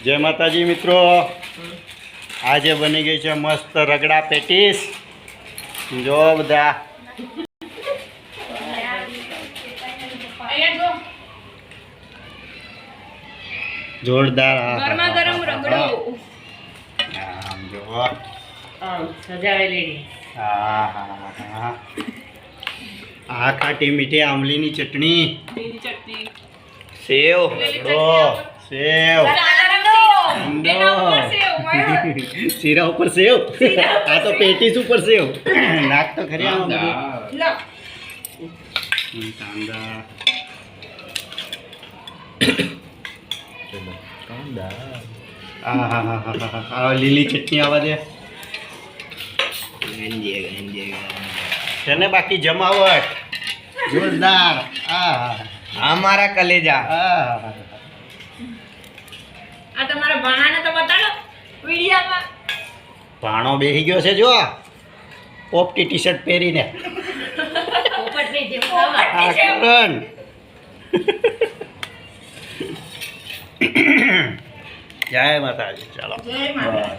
જય માતાજી મિત્રો. આજે બની ગઈ છે મસ્ત રગડા પેટીસ. જો બધા. જોરદાર. આ ખાટી મીઠી આમલીની ચટણી. ચટણી. સેવ સેવ. શીરા ઉપર સેવ? આ તો પેટીસ ઉપર સેવ. નાક તો ખરી કાંદા. હા હા હા હા હા. લીલી ચટણી આવવા દે. તેને બાકી જમાવટ. જોરદાર. આ આ મારા કલેજા. આ આ તમારા ભાણાને તો બતાડો. વિડીયામાં ભાણો બેસી ગયો છે જો પોપટી ટી શર્ટ પહેરીને. પોપટની આ કરણ જય માતાજી ચાલો.